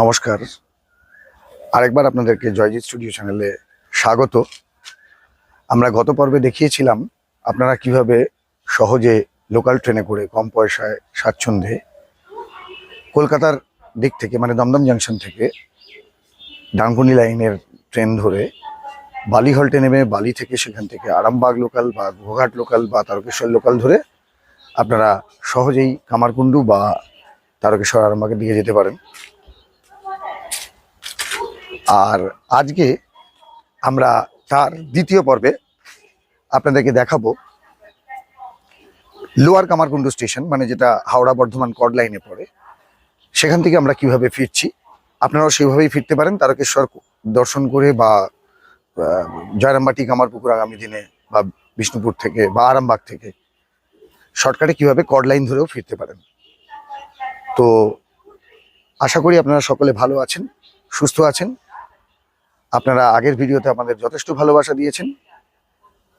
নমস্কার। আরেকবার আপনাদেরকে জয়জিৎ স্টুডিও চ্যানেলে স্বাগত। আমরা গত পর্বে দেখিয়েছিলাম আপনারা কীভাবে সহজে লোকাল ট্রেনে করে কম পয়সায় স্বাচ্ছন্দ্যে কলকাতার দিক থেকে মানে দমদম জাংশন থেকে ডানকুনি লাইনের ট্রেন ধরে বালিহল্টে নেমে বালি থেকে সেখান থেকে আরামবাগ লোকাল বা ঘোঘাট লোকাল বা তারকেশ্বর লোকাল ধরে আপনারা সহজেই কামারকুণ্ডু বা তারকেশ্বর আরামবাগের দিকে যেতে পারেন। আর আজকে আমরা তার দ্বিতীয় পর্বে আপনাদেরকে দেখাবো লোয়ার কামারকুণ্ডু স্টেশন মানে যেটা হাওড়া বর্ধমান কড লাইনে পড়ে। সেখান থেকে আমরা কীভাবে ফিরছি, আপনারাও সেভাবেই ফিরতে পারেন। তারকেশ্বর দর্শন করে বা জয়রামবাটি কামারপুকুর আগামী দিনে বা বিষ্ণুপুর থেকে বা আরামবাগ থেকে শর্টকাটে কীভাবে কড লাইন ধরেও ফিরতে পারেন। তো আশা করি আপনারা সকলে ভালো আছেন, সুস্থ আছেন। আপনারা আগের ভিডিওতে আমাদের যথেষ্ট ভালোবাসা দিয়েছেন।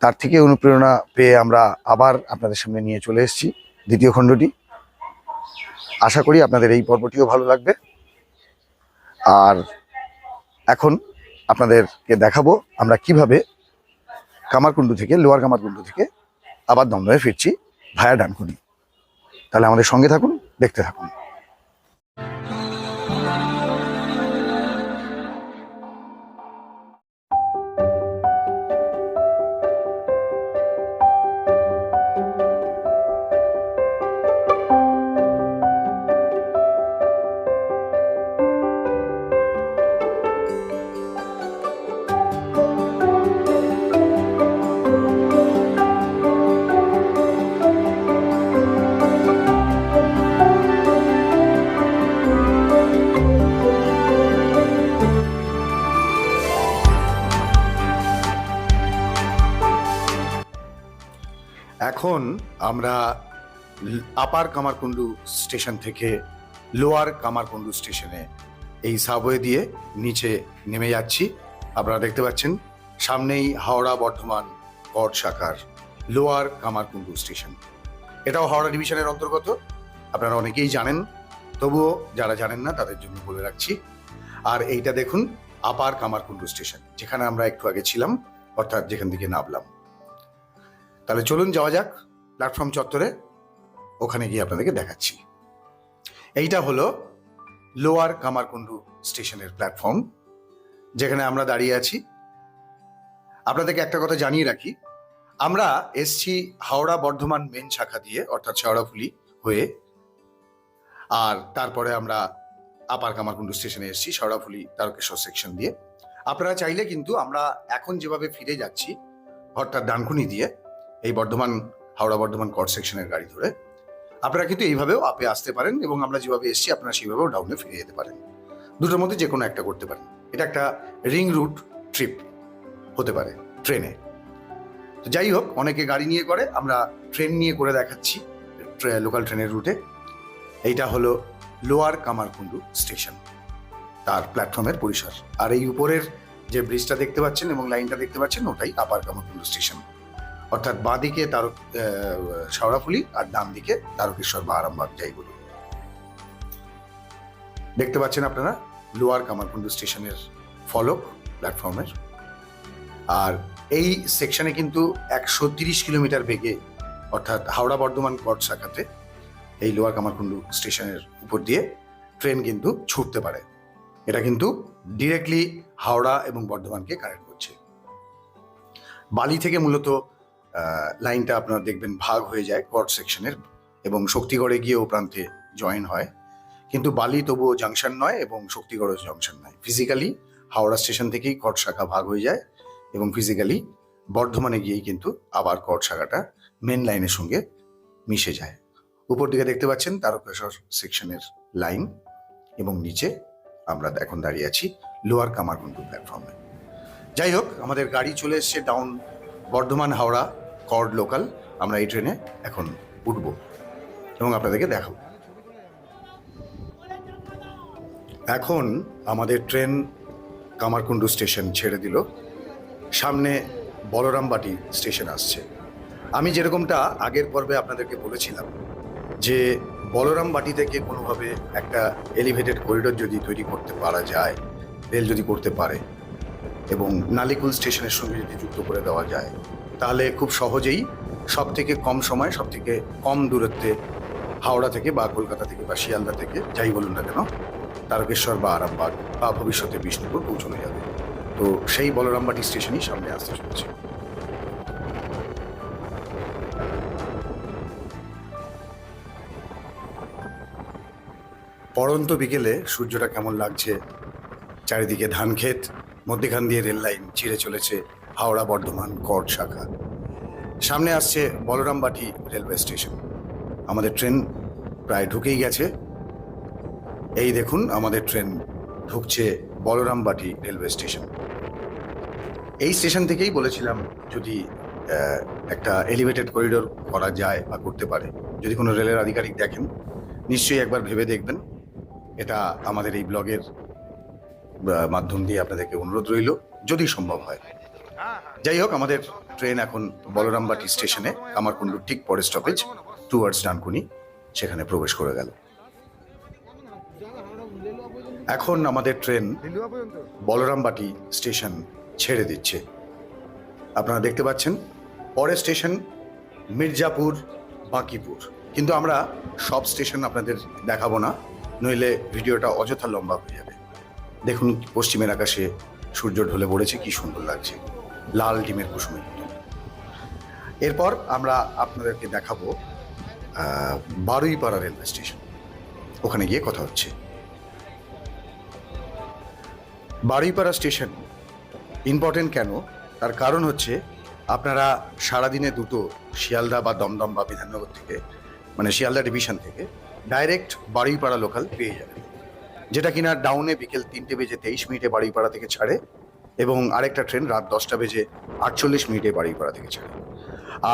তার থেকে অনুপ্রেরণা পেয়ে আমরা আবার আপনাদের সামনে নিয়ে চলে এসেছি দ্বিতীয় খণ্ডটি। আশা করি আপনাদের এই পর্বটিও ভালো লাগবে। আর এখন আপনাদেরকে দেখাবো আমরা কীভাবে কামারকুণ্ডু থেকে, লোয়ার কামারকুণ্ডু থেকে আবার দমদমে ফিরছি ভায়া ডানকুনি। তাহলে আমাদের সঙ্গে থাকুন, দেখতে থাকুন। এখন আমরা আপার কামারকুণ্ডু স্টেশন থেকে লোয়ার কামারকুণ্ডু স্টেশনে এই সাবওয়ে দিয়ে নিচে নেমে যাচ্ছি। আপনারা দেখতে পাচ্ছেন, সামনেই হাওড়া বর্ধমান কট শাখার লোয়ার কামারকুণ্ডু স্টেশন। এটাও হাওড়া ডিভিশনের অন্তর্গত, আপনারা অনেকেই জানেন, তবুও যারা জানেন না, তাদের জন্য বলে রাখছি। আর এইটা দেখুন, আপার কামারকুণ্ডু স্টেশন, যেখানে আমরা একটু আগে ছিলাম, অর্থাৎ যেখান থেকে নামলাম। তাহলে চলুন যাওয়া যাক প্ল্যাটফর্ম চত্বরে। ওখানে গিয়ে আপনাদেরকে দেখাচ্ছি। এইটা হলো লোয়ার কামারকুণ্ডু স্টেশনের প্ল্যাটফর্ম যেখানে আমরা দাঁড়িয়ে আছি। আপনাদেরকে একটা কথা জানিয়ে রাখি, আমরা এসছি হাওড়া বর্ধমান মেন শাখা দিয়ে, অর্থাৎ শেওড়াফুলি হয়ে, আর তারপরে আমরা আপার কামারকুণ্ডু স্টেশনে এসেছি শেওড়াফুলি তারকেশ্বর সেকশন দিয়ে। আপনারা চাইলে কিন্তু আমরা এখন যেভাবে ফিরে যাচ্ছি, অর্থাৎ ডানকুনি দিয়ে এই বর্ধমান, হাওড়া বর্ধমান কট সেকশনের গাড়ি ধরে। আপনারা কিন্তু এইভাবেও আপে আসতে পারেন এবং আমরা যেভাবে এসেছি, আপনারা সেইভাবেও ডাউনে ফিরে যেতে পারেন। দুটোর মধ্যে যে কোনো একটা করতে পারেন। এটা একটা রিং রুট ট্রিপ হতে পারে, ট্রেনে। তো যাই হোক, অনেকে গাড়ি নিয়ে করে, আমরা ট্রেন নিয়ে করে দেখাচ্ছি লোকাল ট্রেনের রুটে এইটা হলো লোয়ার কামারকুণ্ডু স্টেশন তার প্ল্যাটফর্মের পরিসর। আর এই উপরের যে ব্রিজটা দেখতে পাচ্ছেন এবং লাইনটা দেখতে পাচ্ছেন, ওটাই আপার কামারকুণ্ডু স্টেশন অর্থাৎ বাঁ দিকে তারক শাওড়াফুলি আর ডান দিকে তারকেশ্বর বা আরামবাগ বলুন দেখতে পাচ্ছেন আপনারা, লোয়ার কামারকুণ্ডু স্টেশনের ফলক প্ল্যাটফর্মের। আর এই সেকশনে কিন্তু একশো তিরিশ কিলোমিটার বেগে, অর্থাৎ হাওড়া বর্ধমান কট শাখাতে, এই লোয়ার কামারকুণ্ডু স্টেশনের উপর দিয়ে ট্রেন কিন্তু ছুটতে পারে। এটা কিন্তু ডিরেক্টলি হাওড়া এবং বর্ধমানকে কানেক্ট করছে। বালি থেকে মূলত লাইনটা আপনারা দেখবেন ভাগ হয়ে যায় কট সেকশনের এবং শক্তিগড়ে গিয়ে ও প্রান্তে জয়েন হয়। কিন্তু বালি তবুও জাংশন নয় এবং শক্তিগড়ও জাংশন নয়। ফিজিক্যালি হাওড়া স্টেশন থেকেই কট শাখা ভাগ হয়ে যায় এবং ফিজিক্যালি বর্ধমানে গিয়েই কিন্তু আবার কট শাখাটা মেন লাইনের সঙ্গে মিশে যায়। উপর দিকে দেখতে পাচ্ছেন তারকেশ্বর সেকশনের লাইন এবং নিচে আমরা এখন দাঁড়িয়ে আছি লোয়ার কামারকুণ্ডু প্ল্যাটফর্মে যাই হোক, আমাদের গাড়ি চলে এসছে down Bardhaman Howrah chord local, আমরা এই ট্রেনে এখন উঠব এবং আপনাদেরকে দেখাবো। এখন আমাদের ট্রেন কামারকুণ্ডু স্টেশন ছেড়ে দিল। সামনে বলরামবাটি স্টেশন আসছে। আমি যেরকমটা আগের পর্বে আপনাদেরকে বলেছিলাম যে বলরামবাটি থেকে কোনোভাবে একটা এলিভেটেড করিডোর যদি তৈরি করতে পারা যায় রেল যদি করতে পারে এবং নালিকুল স্টেশনের সঙ্গে যদি যুক্ত করে দেওয়া যায় তাহলে খুব সহজেই সব থেকে কম সময় সব থেকে কম দূরত্বে হাওড়া থেকে বা কলকাতা থেকে বা শিয়ালদা থেকে, যাই বলুন না কেন, তারকেশ্বর বা আরামবাগ বা ভবিষ্যতে বিষ্ণুপুর পৌঁছানো যাবে। তো সেই বলরামবাটি স্টেশনই সামনে আসতে চলেছে। পড়ন্ত বিকেলে সূর্যটা কেমন লাগছে? চারিদিকে ধান ক্ষেত মধ্যেখান দিয়ে রেল লাইন চিরে চলেছে। হাওড়া বর্ধমান কট শাখা। সামনে আসছে বলরামবাটি রেলওয়ে স্টেশন। আমাদের ট্রেন প্রায় ঢুকেই গেছে। এই দেখুন, আমাদের ট্রেন ঢুকছে বলরামবাটি রেলওয়ে স্টেশন। এই স্টেশন থেকেই বলেছিলাম যদি একটা এলিভেটেড করিডোর করা যায় বা করতে পারে। যদি কোনো রেলের আধিকারিক দেখেন, নিশ্চয়ই একবার ভেবে দেখবেন। এটা আমাদের এই ব্লগের মাধ্যম দিয়ে আপনাদেরকে অনুরোধ রইল, যদি সম্ভব হয়। যাই হোক, আমাদের ট্রেন এখন বলরামবাটি স্টেশনে, কামারকুণ্ডুর ঠিক পরে স্টপেজ টুয়ার্ডস ডানকুনি, সেখানে প্রবেশ করে গেল। এখন আমাদের ট্রেন বলরামবাটি স্টেশন ছেড়ে দিচ্ছে। আপনারা দেখতে পাচ্ছেন, পরের স্টেশন মির্জাপুর, বাঁকিপুর। কিন্তু আমরা সব স্টেশন আপনাদের দেখাবো না, নইলে ভিডিওটা অযথা লম্বা হয়ে যাবে। দেখুন, পশ্চিমের আকাশে সূর্য ঢলে পড়েছে, কি সুন্দর লাগছে। লাল ডিমের কুসুমের এরপর আমরা আপনাদেরকে দেখাবো বারুইপাড়া রেলওয়ে স্টেশন। ওখানে গিয়ে কথা হচ্ছে। বারুইপাড়া স্টেশন ইম্পর্টেন্ট কেন? তার কারণ হচ্ছে আপনারা সারাদিনে দুটো শিয়ালদা বা দমদম বা বিধাননগর থেকে মানে শিয়ালদা ডিভিশন থেকে ডাইরেক্ট বারুইপাড়া লোকাল পেয়ে যাবেন। যেটা কিনা ডাউনে বিকেল তিনটে বেজে তেইশ মিনিটে বারুইপাড়া থেকে ছাড়ে। এবং আরেকটা ট্রেন রাত দশটা বেজে আটচল্লিশ মিনিটে বারুইপাড়া থেকে ছাড়ে।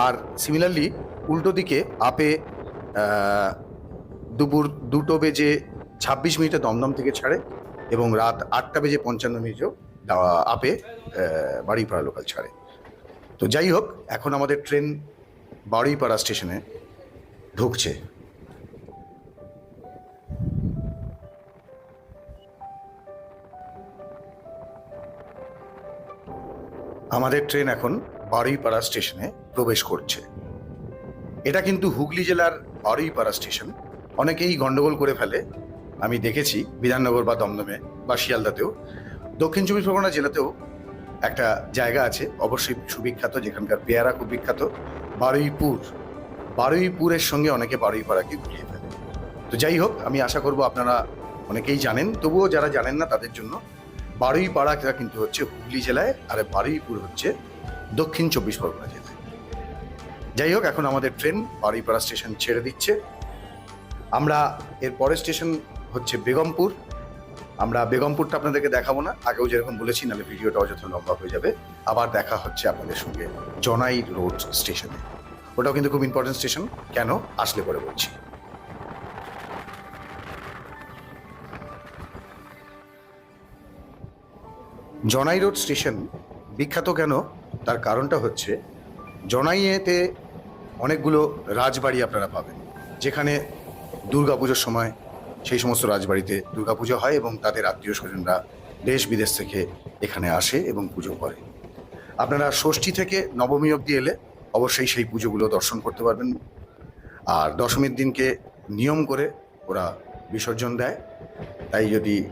আর সিমিলারলি উল্টো দিকে আপে দুপুর দুটো বেজে ছাব্বিশ মিনিটে দমদম থেকে ছাড়ে এবং রাত আটটা বেজে পঞ্চান্ন মিনিটেও আপে বারুইপাড়া লোকাল ছাড়ে। তো যাই হোক, এখন আমাদের ট্রেন বারুইপাড়া স্টেশনে ঢুকছে। আমাদের ট্রেন এখন বারুইপাড়া স্টেশনে প্রবেশ করছে। এটা কিন্তু হুগলি জেলার বারুইপাড়া স্টেশন। অনেকেই গন্ডগোল করে ফেলে। আমি দেখেছি বিধাননগর বা দমদমে বা শিয়ালদাতেও। দক্ষিণ চব্বিশ পরগনা জেলাতেও একটা জায়গা আছে, অবশ্যই সুবিখ্যাত, যেখানকার পেয়ারা খুব বিখ্যাত, বারুইপুর। বারুইপুরের সঙ্গে অনেকে বারুইপাড়াকে ঘুরিয়ে ফেলে। তো যাই হোক, আমি আশা করব আপনারা অনেকেই জানেন, তবুও যারা জানেন না তাদের জন্য বারুইপাড়াটা কিন্তু হচ্ছে হুগলি জেলায়, আর বারুইপুর হচ্ছে দক্ষিণ চব্বিশ পরগনা জেলায়। যাই হোক, এখন আমাদের ট্রেন বারুইপাড়া স্টেশন ছেড়ে দিচ্ছে। আমরা এর পরের স্টেশন হচ্ছে বেগমপুর। আমরা বেগমপুরটা আপনাদেরকে দেখাবো না, আগেও যেরকম বলেছি, নাহলে ভিডিওটা অযথা লম্বা হয়ে যাবে। আবার দেখা হচ্ছে আপনাদের সঙ্গে জনাই রোড স্টেশনে। ওটাও কিন্তু খুব ইম্পর্টেন্ট স্টেশন, কেন? আসলে পরে বলছি। জনাই রোড স্টেশন, বিখ্যাত কেন? তার কারণটা হচ্ছে, জনাইয়েতে অনেকগুলো রাজবাড়ি আপনারা পাবেন। যেখানে দুর্গাপুজোর সময় সেই সমস্ত রাজবাড়িতে দুর্গাপুজো হয় এবং তাদের আত্মীয় স্বজনরা দেশ বিদেশ থেকে এখানে আসে এবং পুজো করে। আপনারা ষষ্ঠী থেকে নবমী অবধি এলে অবশ্যই সেই পুজোগুলো দর্শন করতে পারবেন। আর দশমীর দিনকে নিয়ম করে ওরা বিসর্জন দেয়। তাই যদি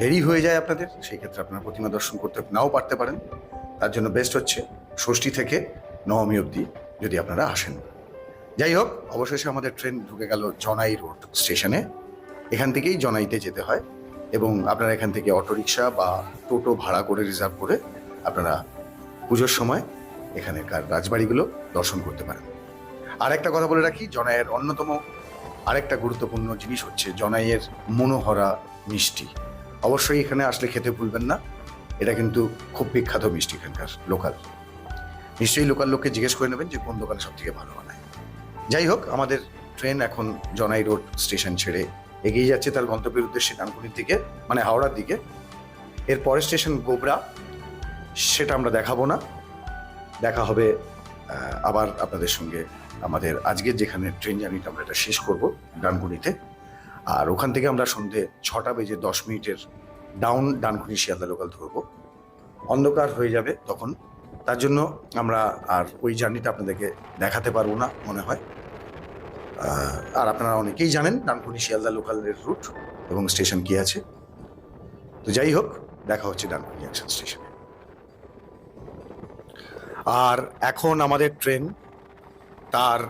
দেরি হয়ে যায় আপনাদের, সেই ক্ষেত্রে আপনারা প্রতিমা দর্শন করতে নাও পারতে পারেন। তার জন্য বেস্ট হচ্ছে ষষ্ঠী থেকে নবমী অবধি যদি আপনারা আসেন। যাই হোক, অবশেষে আমাদের ট্রেন ঢুকে গেল জনাই রোড স্টেশনে এখান থেকেই জনাইতে যেতে হয় এবং আপনারা এখান থেকে অটোরিকশা বা টোটো ভাড়া করে রিজার্ভ করে আপনারা পুজোর সময় এখানকার রাজবাড়িগুলো দর্শন করতে পারেন। আর একটা কথা বলে রাখি, জনাইয়ের অন্যতম আরেকটা গুরুত্বপূর্ণ জিনিস হচ্ছে জনাইয়ের মনোহরা মিষ্টি। অবশ্যই এখানে আসলে খেতে ভুলবেন না। এটা কিন্তু খুব বিখ্যাত মিষ্টি এখানকার লোকাল। নিশ্চয়ই লোকাল লোককে জিজ্ঞেস করে নেবেন যে কোন দোকানে সব থেকে ভালো বানায়। যাই হোক, আমাদের ট্রেন এখন জনাই রোড স্টেশন ছেড়ে এগিয়ে যাচ্ছে তার গন্তব্যের উদ্দেশ্যে ডানকুনির দিকে মানে হাওড়ার দিকে। এর পরের স্টেশন গোবরা, সেটা আমরা দেখাবো না। দেখা হবে আবার আপনাদের সঙ্গে আমাদের আজকের যেখানে ট্রেন জার্নিটা আমরা এটা শেষ করব, ডানকুনিতে। আর ওখান থেকে আমরা সন্ধে ছটা বেজে দশ মিনিটের ডাউন ডানকুনি শিয়ালদা লোকাল ধরবো। অন্ধকার হয়ে যাবে তখন। তার জন্য আমরা আর ওই জার্নিটা আপনাদেরকে দেখাতে পারব না, মনে হয়। আর আপনারা অনেকেই জানেন ডানকুনি শিয়ালদা লোকালের রুট এবং স্টেশন কি আছে। তো যাই হোক, দেখা হচ্ছে ডানকুনি জাংশন স্টেশনে আর এখন আমাদের ট্রেন তার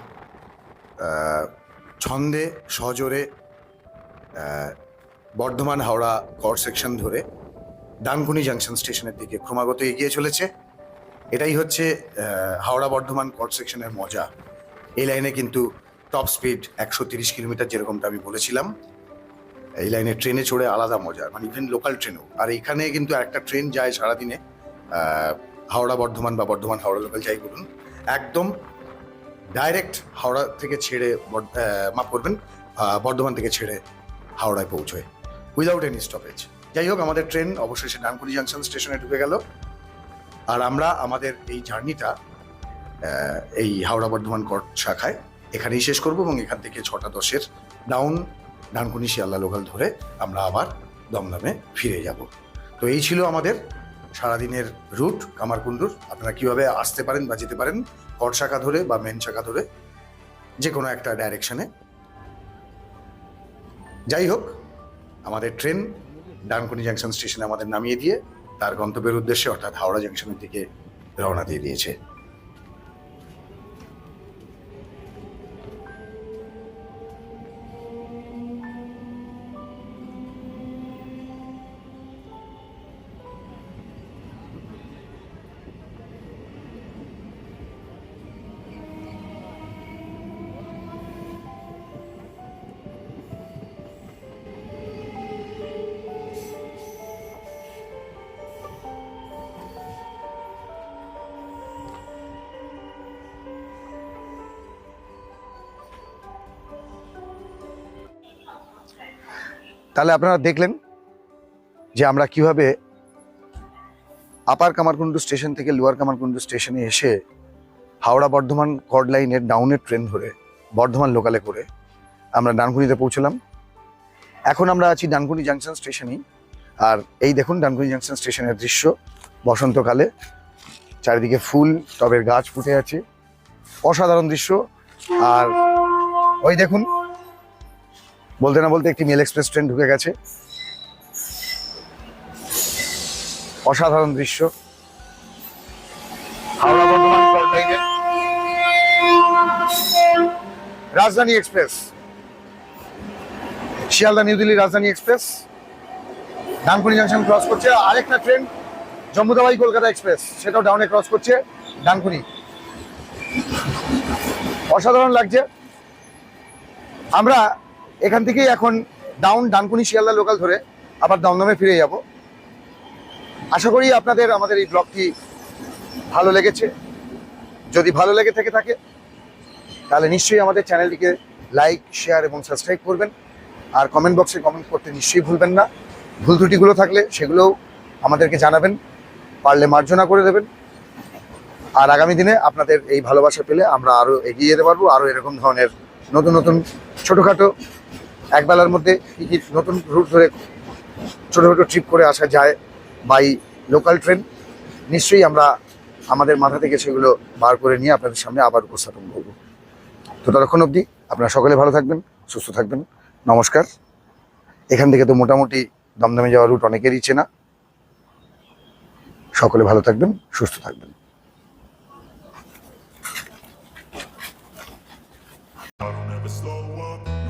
ছন্দে সজোরে বর্ধমান, হাওড়া কর সেকশন ধরে ডানকুনি জাংশন স্টেশনের দিকে ক্রমাগত এগিয়ে চলেছে। এটাই হচ্ছে হাওড়া, বর্ধমান কর সেকশনের মজা। এই লাইনে কিন্তু টপ স্পিড একশো তিরিশ কিলোমিটার যেরকমটা আমি বলেছিলাম, এই লাইনে ট্রেনে চড়ে আলাদা মজা মানে ইভেন লোকাল ট্রেনও আর এখানে কিন্তু একটা ট্রেন যায় সারাদিনে হাওড়া, বর্ধমান বা বর্ধমান, হাওড়া লোকাল যাই বলুন, একদম ডাইরেক্ট হাওড়া থেকে ছেড়ে মাফ করবেন বর্ধমান থেকে ছেড়ে হাওড়ায় পৌঁছয়। উইদাউট এনি স্টপেজ যাই হোক, আমাদের ট্রেন অবশেষে ডানকুনি জাংশন স্টেশনে ঢুকে গেল। আর আমরা আমাদের এই জার্নিটা এই হাওড়া বর্ধমান কট শাখায় এখানেই শেষ করব এবং এখান থেকে ছটা দশের ডাউন ডানকুনি শিয়ালদা লোকাল ধরে আমরা আবার দমদমে ফিরে যাব। তো এই ছিল আমাদের সারাদিনের রুট কামারকুণ্ডুর। আপনারা কীভাবে আসতে পারেন বা যেতে পারেন কট শাখা ধরে বা মেন শাখা ধরে, যে কোনো একটা ডাইরেকশনে যাই হোক, আমাদের ট্রেন ডানকুনি জাংশন স্টেশনে আমাদের নামিয়ে দিয়ে তার গন্তব্যের উদ্দেশ্যে অর্থাৎ হাওড়া জাংশনের দিকে রওনা দিয়ে দিয়েছে। তাহলে আপনারা দেখলেন যে আমরা কীভাবে আপার কামারকুণ্ডু স্টেশন থেকে লোয়ার কামারকুণ্ডু স্টেশনে এসে হাওড়া বর্ধমান কর্ড লাইনের ডাউনের ট্রেন ধরে বর্ধমান লোকালে করে আমরা ডানকুনিতে পৌঁছলাম। এখন আমরা আছি ডানকুনি জাংশন স্টেশনেই আর এই দেখুন ডানকুনি জাংশন স্টেশনের দৃশ্য। বসন্তকালে চারিদিকে ফুল, টবের গাছ ফুটে আছে। অসাধারণ দৃশ্য। আর ওই দেখুন বলতে না বলতে একটি মেল এক্সপ্রেস ট্রেন ঢুকে গেছে। অসাধারণ দৃশ্য। রাজধানী এক্সপ্রেস। শিয়ালদা নিউ দিল্লি রাজধানী এক্সপ্রেস। ডানকুনি জাংশন ক্রস করছে। আরেকটা ট্রেন জম্মুদাবাই কলকাতা এক্সপ্রেস, সেটাও ডাউনে ক্রস করছে ডানকুনি। অসাধারণ লাগছে। আমরা এখান থেকেই এখন ডাউন ডানকুনি শিয়ালদা লোকাল ধরে আবার দমদমে ফিরে যাব। আশা করি আপনাদের আমাদের এই ব্লগটি ভালো লেগেছে। যদি ভালো লেগে থেকে থাকে, তাহলে নিশ্চয়ই আমাদের চ্যানেলটিকে লাইক শেয়ার এবং সাবস্ক্রাইব করবেন। আর কমেন্ট বক্সে কমেন্ট করতে নিশ্চয়ই ভুলবেন না। ভুল ত্রুটিগুলো থাকলে সেগুলোও আমাদেরকে জানাবেন, পারলে মার্জনা করে দেবেন। আর আগামী দিনে আপনাদের এই ভালোবাসা পেলে আমরা আরও এগিয়ে যেতে পারব আরও এরকম ধরনের নতুন নতুন, ছোটোখাটো একবেলার মধ্যে কী নতুন রুট ধরে ছোটো ছোটো ট্রিপ করে আসা যায় বাই লোকাল ট্রেন নিশ্চয়ই আমরা আমাদের মাথা থেকে সেগুলো বার করে নিয়ে আপনাদের সামনে আবার উপস্থাপন করব। তো ততক্ষণ অবধি আপনারা সকলে ভালো থাকবেন, সুস্থ থাকবেন, নমস্কার। এখান থেকে তো মোটামুটি দমদমে যাওয়ার রুট অনেকেরই চেনা। সকলে ভালো থাকবেন, সুস্থ থাকবেন।